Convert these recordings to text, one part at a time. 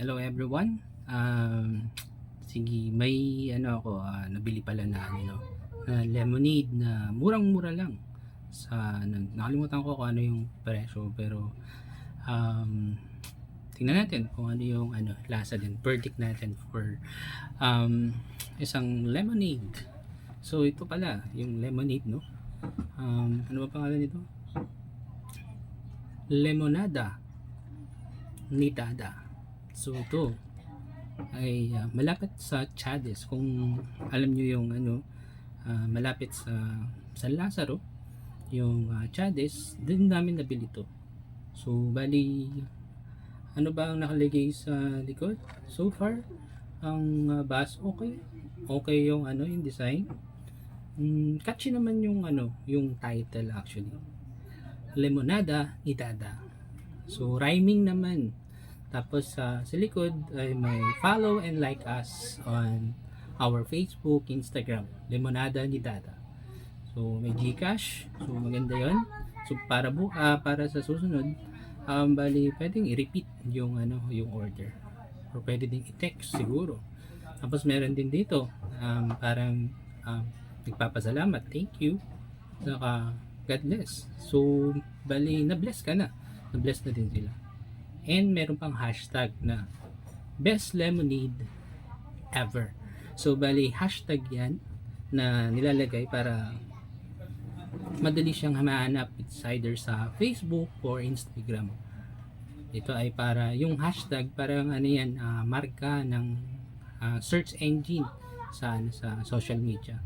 Hello everyone. Um, sige, may ano ako, ah, nabili pala na ano, na lemonade na murang-mura lang. Sa nag- nakalimutan ko kung ano yung presyo pero um, tingnan natin kung ano yung ano lasa din. Verdict natin for um, isang lemonade. So ito pala yung lemonade no. Um, ano ba pangalan nito? Lemonada Nitada. So ito ay ah, malapit sa Chades kung alam nyo yung ano ah, malapit sa San Lazaro yung uh, Chades din namin nabili to. So bali ano ba ang nakalagay sa likod? So far ang uh, bus okay. Okay yung ano yung design. Mm, catchy naman yung ano yung title actually. Lemonada ni Dada. So rhyming naman. Tapos sa sa likod ay may follow and like us on our Facebook, Instagram, Lemonada ni Dada. So may GCash, so maganda 'yon. So para bu ah, para sa susunod, um, bali pwedeng i-repeat yung ano, yung order. Or pwede ding i-text siguro. Tapos meron din dito, um, parang um, nagpapasalamat, thank you. Saka God bless. So bali na-bless ka na. Na-bless na din sila. And meron pang hashtag na best lemonade ever. So bali hashtag yan na nilalagay para madali siyang mahanap. It's either sa Facebook or Instagram. Ito ay para yung hashtag parang ano yan ah, marka ng ah, search engine sa ano, sa social media.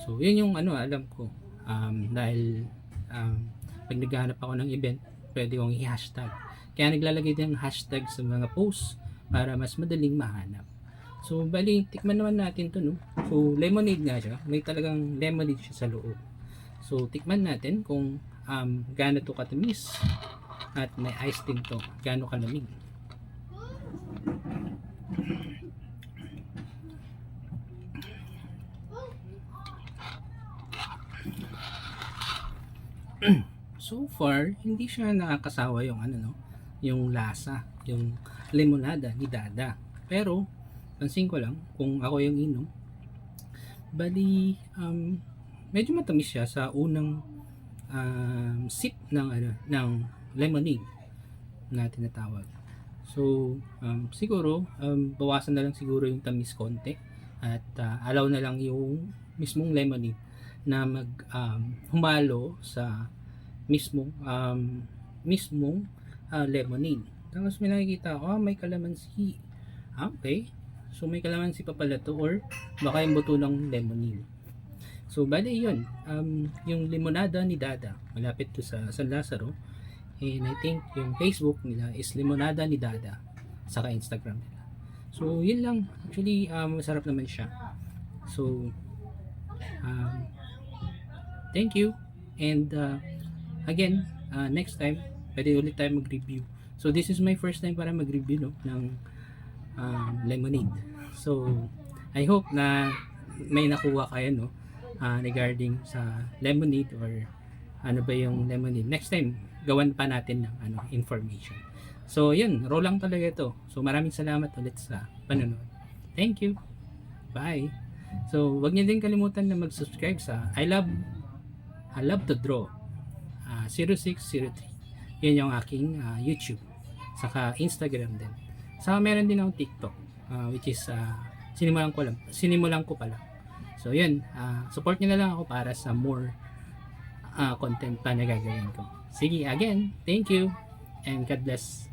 So yun yung ano alam ko um, dahil um, pag naghahanap ako ng event pwede kong i-hashtag. Kaya naglalagay din ng hashtag sa mga posts para mas madaling mahanap. So, bali, tikman naman natin to, no? So, lemonade nga siya. May talagang lemonade siya sa loob. So, tikman natin kung um, gaano to katamis at may ice din to. Gaano kalamig. so far, hindi siya nakakasawa yung ano no, yung lasa, yung limonada ni Dada. Pero pansin ko lang kung ako yung inom, bali um, medyo matamis siya sa unang um, sip ng ano ng lemonade na tinatawag. So, um, siguro um, bawasan na lang siguro yung tamis konti at uh, allow na lang yung mismong lemonade na mag um, humalo sa mismong um, mismong ah, lemonade. Tapos may nakikita ako, ah, may kalamansi. Ah, okay. So may kalamansi pa pala to or baka yung buto ng lemonade. So bali yun, um, yung limonada ni Dada, malapit to sa San Lazaro. And I think yung Facebook nila is limonada ni Dada, saka Instagram nila. So yun lang, actually um, masarap naman siya. So um, thank you and uh, again, uh, next time, pwede ulit tayo mag-review. So, this is my first time para mag-review no, ng um, lemonade. So, I hope na may nakuha kayo no, uh, regarding sa lemonade or ano ba yung lemonade. Next time, gawan pa natin ng ano, information. So, yun, roll lang talaga ito. So, maraming salamat ulit sa panonood. Thank you. Bye. So, wag niyo din kalimutan na mag-subscribe sa I Love I Love to Draw ah, 0603. Yan yung aking ah, YouTube. Saka Instagram din. Saka meron din akong TikTok ah, which is uh, sinimulan ko lang sinimulan ko pa lang. So yun, ah, support niyo na lang ako para sa more ah, content pa na gagawin ko. Sige, again, thank you and God bless